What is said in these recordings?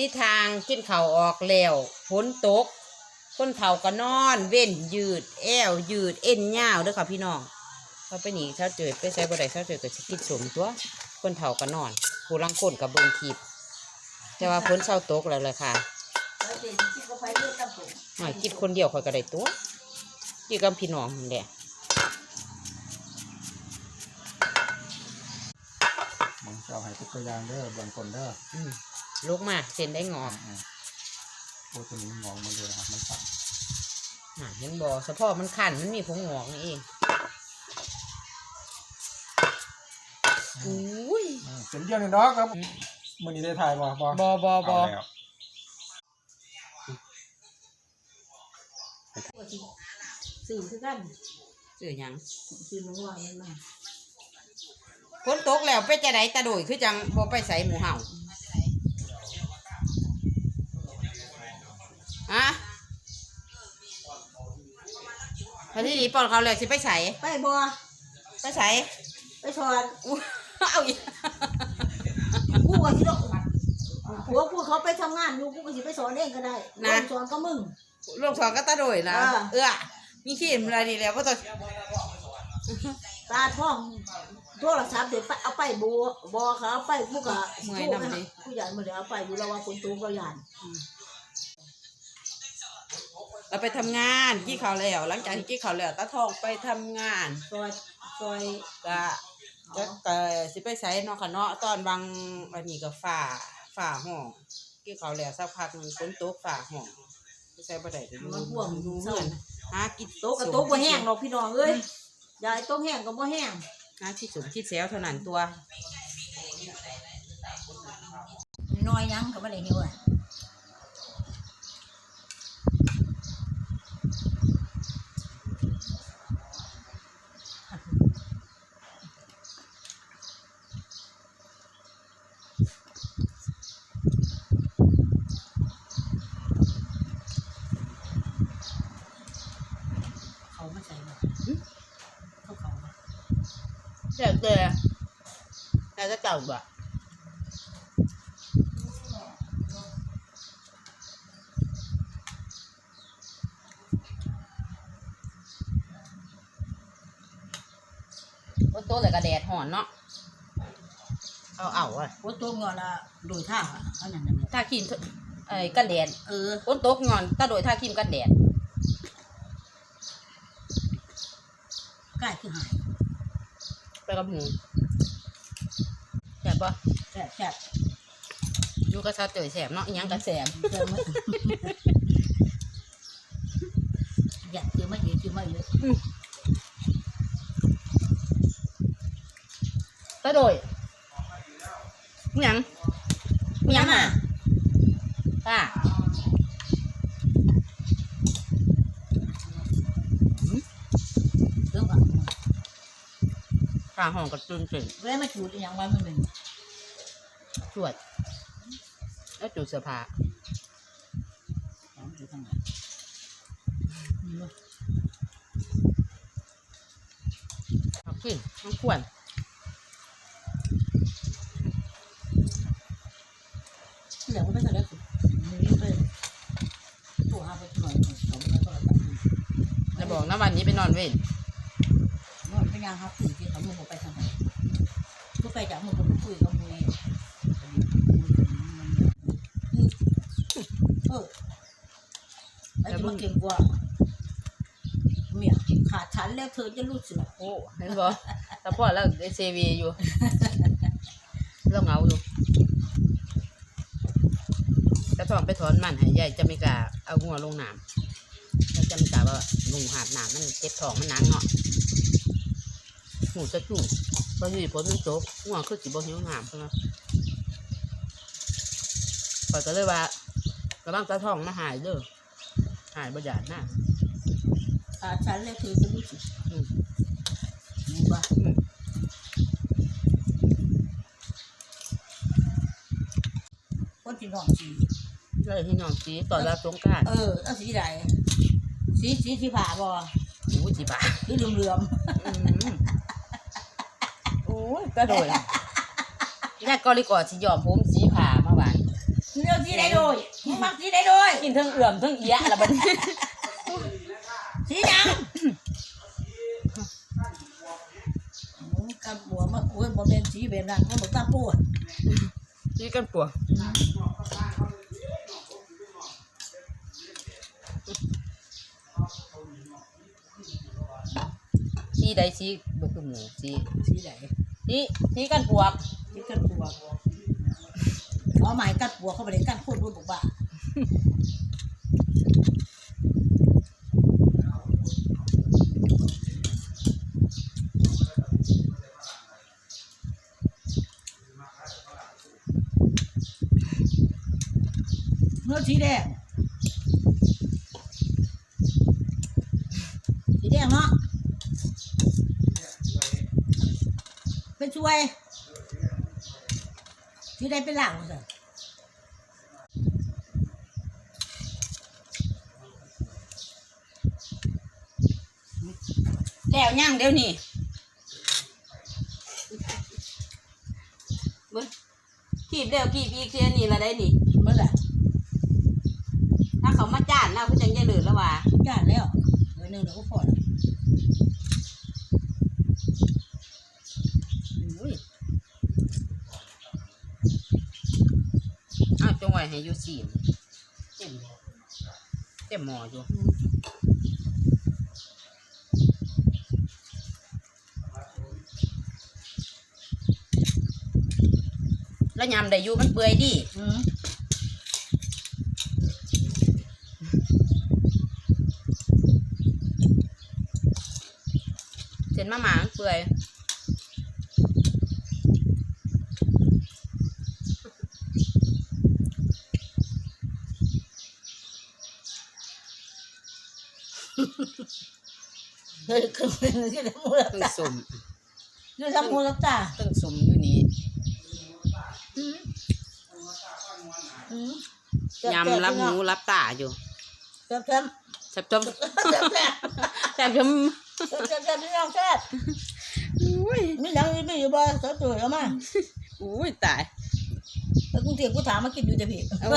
ทิศทางขึ้นเขาออกแล้วฝนตกคนเฒ่าก็นอน เว้นยืด แอวยืดเอ็นยาวเด้อค่ะพี่น้องเขาไปหนีเช้าเจอไปใช้บ่ได้เช้าเจอก็สิกินสมตัว คนเฒ่าก็นอนผู้ลังคนกับเบิ่งคลิปแต่ว่าฝนเช้าตกแล้วเลยค่ะแล้วเด็กที่เขาไปเลือกตั้งผมหน่อยคิดคนเดียวข่อยก็ได้ตัวกี่กับพี่น้องนี่แหละมึงจะเอาให้เป็นตัวอย่างเด้อบางคนเด้ออืม ลุกมาเส้นได้งอกอืมโอ้ตัวนี้มองมันเลยนะครับมันสั่นน่ะเห็นบ่สะโพกมันขันมันมีผงงอกนี่เองอุ้ยอืมเป็นเดียวนี่เนาะครับมื้อนี้ได้ถ่ายบ่บ่บอบอบอเาแล้วสื่อคือกันสื่อหยังสื่อมันว่ามันมาฝนตกแล้วไปจะไหนตะโดยคือจังบ่ไปใส่หมูเห่าฮะ พอที่ดีปอนเขาเลยสิไปใส่ไปบัวไปใส่ไปสอนอู้เอาอีกกูก็สิต้องผัวกูเขาไปทำงานอยู่กูก็สิไปสอนเองก็ได้ร่วมสอนก็มึงลงสองก็ตะโดยนะอ่าเอื้อมีขี้มอะไรดีแล้วว่าต้องตาท่องโทรศัพท์เดี๋ยวไปเอาไปบัวบอเขาเอาไปกูก็กูอยากมาเดี๋ยวเอาไปดูแล้วว่าคนตูก็ยาน เราไปทำงานกี้เขาวแล้วหลังจากที่กี้เขาวแล้วตาทองไปทำงานซอยซอยก็ก็ก็สิไปใช้เนาะค่ะเนาะตอนบางวันนี้ก็ฝ่าฝ่าห้องกี้เขาวแล้วสักพักหนึงฝนตกฝ่าห้องไปใช้บ่ได้ก็อยู่มันพ่วงดูเศร้าเงินหากินโต๊ะกับโต๊ะบ่แห้งหรอกพี่น้องเอ้ยยายโต๊ะแห้งก็บ่แห้งหาที่สมที่แซวเท่านั้นตัวน้อยยังก็บ่ได้หิวอะเขามาใส่บ่เขาเขามา แต่แต่แต่จะเก่าบ่ว่าตัวเลยกระแดดห่อนเนาะ เอาเอาอะโอ้ตัวงอนละโดยท่าอะอันนั้นน่ะถ้าครีมไอ้กันแดดเออฝนตกงอนถ้าโดยถ้าครีมกันแดดใกล้คือหาย ไปกับหมูแสบปะแซ่บแซ่บอยูกระซาเจยแสบเนาะอิหยังกระแสบเจอไหมอยากเจอไหมเยอะเจอไหมเยอะถ้าโดยอิหยังอิหยังอะป้า เรื่องแบบ ป้าห้องกระตุ้นสิเว้ยมาจูดอหย่างวันมันหนึ่งชวด แล้วจูดเสื้อผ้าเอาอยู่ทางไหนนี่เว้ยเอาขึ้นต้องควรเหลือก็ไม่ต้องเลือกนี่ไปตัวห้าไปหน่อยสองแล้วก็ตัดจะบอกนะวันนี้ไปนอนเว้นนอนพยางครับ ตื่นที่เขามึงไปทางไหนก็ไปจากมึงก็คุยกับมึงเออไอ้ที่มันเก่งกว่าเมียขาดฉันแล้วเธอจะรู้สึกโอ้เห็นบ่แต่พ่อแล้วไอเซวีอยู่แล้วเหงาอยู่แต่พ่อไปถอนมันให้ยายจะไม่กล้าเอาหัวลงน้ำแล้วจะไม่กล้าว่าลงหาดน้ำมันเจ็บท้องมันหนังเนาะ หูจะจุ่มพออยู่ผลมันจบหัวคือสิบ่หิวน้ำใช่ไหมข้อยก็เลยว่ากระบังตาท้องมาหายเด้อหายบ่หยาดหน้าขาดฉันแล้วเธอจะรู้สึกอืมนี่ว่าอืมคนที่น้องสีเลยที่น้องสีตอนรับสงกรารเออเอาสีใดสีสีที่ผ่าบ่หูจีบาสีเหลืองเหลือม อืมโอ้ยกระโดดแรกก็เลยก่อนสิยอมผมสีผ่ามาหวานเลือกที่ได้โดยมึงมักที่ได้โดยกินเทั้งเอื่อมเทั้งเอียะละบัดนี้สีหยังมึงกันบัวมาคุยบ่เป็นสีแบบนั้นมึงบ่ตั้งปวดสีกันปัวสีใดสีบ่คือหมูสีสีไห นสีสีกันปวกสีกันปวดเอาหมายกัดปวดเขาไปเลยกัดพูดพูดบอกว่าเมื่อสีแดงสีแดงเนาะ เป็นช่วยสีแดงเป็นหลังสิแล้วย่างเดี๋ยวนี้เบิ่งกีบเดียวกีบอีกเทียนี่ละได้นี่เมื่อไหร่ถ้าเขามาจ้านเราก็จังจะเหลือแล้วว่าจ้านแล้วเมื่อหนึ่งเดี๋ยวก็พอแล้วอุ้ยอ้าวจงไว้ ให้อยู่สี่เต็มเต็มหม้ออยู่แล้วยำได้อยู่มันเปื่อยดีอืมเส้นมะหมางเปื่อย เฮ้ยคือเป็นที่ทำมูลตึงตาสมที่ทำมูลตาตึงสมอยู่นี่อืมอืมยำรับหมูรับตาอยู่แซ่บแซ่บแซ่บจมแซ่บแซ่บแซ่บจมแซ่บแซ่บพี่น้องแซ่บอุ้ยมีหนังมีอยู่บ่สาวตัวเอามาอุ้ยตายแล้วกรุงเทพกูถามมากินอยู่แต่พี่เอา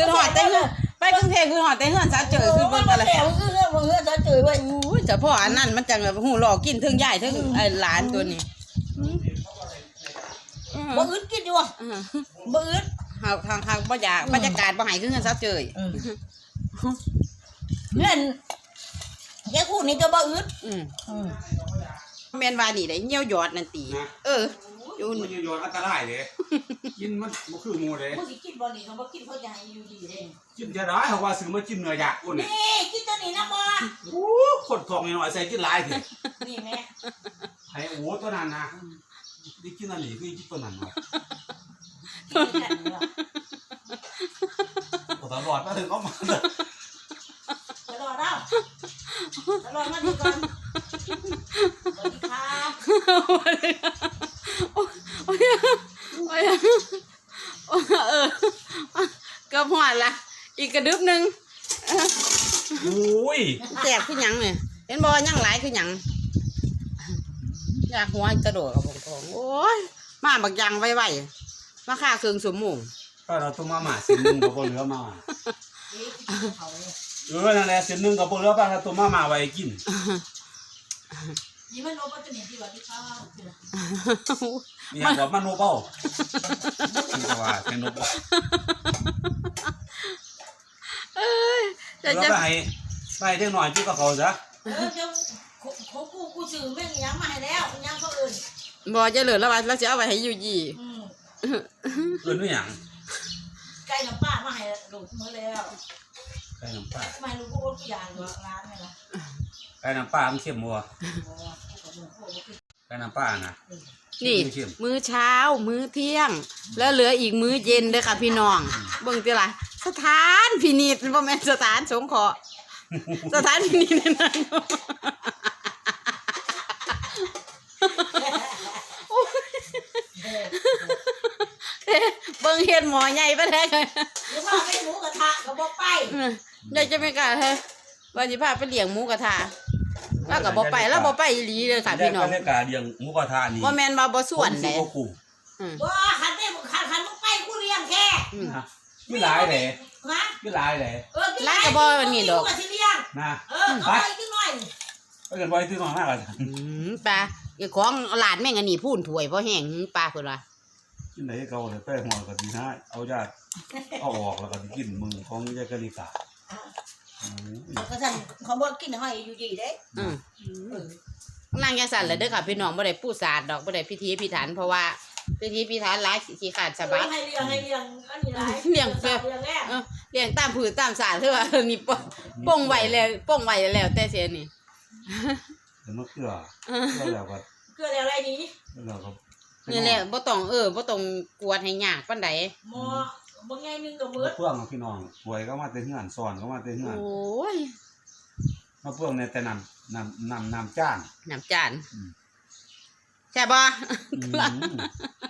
คือหอดแต่เฮือนไปกรุงเทพคือหอดแต่เฮือนซาเจอคือเบิ่งอะไรแซ่บคือเรื่องของเรื่องสาวตัวไว้อุ้ยเฉพาะอันนั้นมันจังแบบหูหลอกกินเทิงใหญ่เทิงไอ้หลานตัวนี้อืมบ่อึดกินอยู่อืมบ่อึดเฮาทางทางบ่อยากบรรยากาศบ่ให้คือเฮือนซาเจยเงินแค่คู่นี้ก็บ่อึดอืมอืมแม่นว่านี่ได้เหี่ยวหยอดนั่นตีเออ อยู่มันโยนอันตรายเลยกินมันบ่คือหมูเลยผู้สิกินบ่นี่ก็บ่กินเขาใหญ่อยู่ดีเด้กินจะได้เขาว่าซื้อมากินเนื้อย่างอุ่นเนี่ยนี่กินตัวนี้นะบ่โอ้คนทองน้อยใส่กินหลายเถอะนี่แม่ไอ้โอ้ตัวนั้นนะได้กินอันนี้คือกินตัวนั้นวะกินแค่นี้ว่ะโอ้ตลอดมาถึงเขามาเลยตลอดเอ้าตลอดมาดีก่อนสวัสดีค่ะโอ้ย โอ้ยโอ้ยเออเก็หอดละอีกกระดึบหนึงโอ้ยแจกคือหยังเนี่ยเห็นบ่ยังหลายคือหยังอยากหัวกระโดดกับผมทองโอ้ยมาบักยังไวๆมาค่าเครื่องสมมุงก็เราตัวมาหมาเส้นหนึ่งกับโบเหลือมาเอ๊ะกินเขาเลยเออนั่นแหละเส้นหนึ่งกับโบเหลือป้าถ้าตัวมาหมาไว้กิน นี่มันโนปัตตานีที่ว่าที่ข้าวนี่บอกมันโนเบ้านี่ก็ว่าเป็นโนเบ้าเอ้ยจะแล้วจะก็ให้ไปเด็กหน่อยที่กับเขาซะเออเดี๋ยวของกูกูซื้อแม่งยังมาให้แล้วยังเขาอื่นบ่จะเหลือแล้วว่าเราจะเอาไว้ให้อยู่ยี่อืมเกินด้วยหยังไก่น้ำปลามาให้ลูกมื้อแล้วไก่น้ำปลาทำไมลูกก็อดอย่างอยู่ร้านนี่ล่ะ ไก่น้ำปลามันเข้มมัวบ่ว่ากูก็บ่กูบ่กินไก่น้ำปลานะนี่ เข้มมื้อเช้า มื้อเที่ยง แล้วเหลืออีกมื้อเย็นเด้อค่ะพี่น้อง เบิ่งติล่ะสถานพินิจบ่แม่นสถานสงเคราะห์สถานพินิจนั่นเอ๊ะเบิ่งเฮ็ดหมอใหญ่ไปแท้เลยหรือว่าไปหมูกระทะก็บ่ไปอยากจะไม่กล้าเฮ้ยว่าสิพาไปเลี้ยงหมูกระทะ แล้วก็บ่ไปแล้วบ่ไปอีหลีเลยค่ะพี่น้องบรรยากาศเลี้ยงหมูกระทะนี่บ่แม่นว่าบ่ส่วนผมสิเด้บ่กุ้งอืมบ่ขันได้ขันขันมึงไปกูเลี้ยงแค่อืมนะมีหลายแหละฮะมีหลายแหละเออกินร้านก็บ่นี่ดอกสิเลี้ยงนะเออเอาไปกินหน่อยไปกันไว้ที่น้องมากเลยอืมปลาไอ้ของหลานแม่งอันนี้พูนถวยเพราะแห้งปลาเพิ่นว่ากินไหนเก่าเลยแป้งหัวก็ดีนะเอาญาติเอาออกแล้วก็สิกินมือของยายกะลิกา อืมก็สั่นเขาบอกกินให้อยู่ดีเด้อืมเออนางจังสั่นเลยเด้อค่ะพี่น้องบ่ได้ปูศาสตร์ดอกบ่ได้พิธีพิถันเพราะว่าพิธีพิถันหลายขี้ขาดสะบัดให้เลี้ยงให้เลี้ยงอันนี้หลายเลี้ยงเปรี้ยวเลี้ยงแรกเออเลี้ยงตามผืนตามสาเถอะว่านี่ป้องป้องไว้แล้วป้องไว้แล้วแต่เสียนี่เดี๋ยวมะเขือแล้วแล้วก็เกลืออะไรนี้แล้วก็นี่แหละบ่ต้องเออบ่ต้องกวดให้ยากปานใดหมอ บางไงนึงก็มืด เพื่องพี่น้องป่วยก็มาแต่เฮือนสอนก็มาแต่เฮือนโอ้ยมาเพื่องในแต่นำนำนำนำจ้างน้ำจานอืม ใช่บ่อืม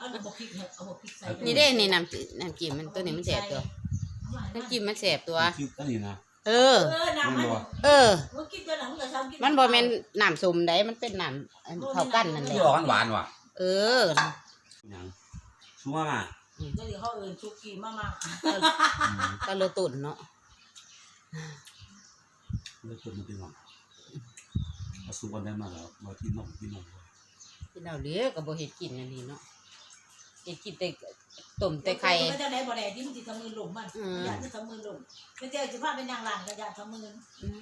เอาบอกพริกให้เอาบอกพริกใส่นี่เด้นี่น้ำน้ำจิ้มมันตัวนี้มันแสบตัวน้ำจิ้มมันแสบตัว คิดอันนี้นะ เออ เออน้ำมันเออมึงกินตัวหนังกับซ้ำกินมันบ่แม่นน้ำส้มใดมันเป็นน้ำอันเข้ากันนั่นแหละ ที่ออกหวานๆว่ะเออหยังชัวมาก็ เดี๋ยวเขาเอินชุกกี้มามาอืมก็เลยตุ่นเนาะแล้วคนมันเป็นหวังเอาสุกันได้มาแล้วมาที่น้องที่น้องกินเอาเด้อก็บ่เฮ็ดกินอันนี้เนาะเฮ็ดกินแต่ต้มแต่ไข่มันจะได้บ่ได้ที่มันสิทำมือหลมมันอืม อยากจะทำมือหลมไม่เจอสิพาเป็นนางหลานก็อยากทำมืออืม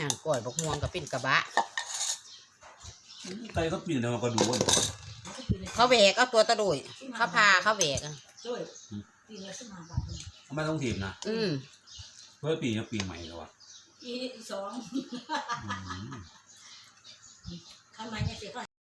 งานก่อยบักม่วงก็เป็นกระบะ ไก่เขาปีนทำกระดูกเขาแหวกเอาตัวตะลุยเขาพาเขาแหวกอะะาทำไมต้องถีบนะอืมเพื่อปีนปีใหม่แล้วอะอีสองทำไมเนี่ยสิเขา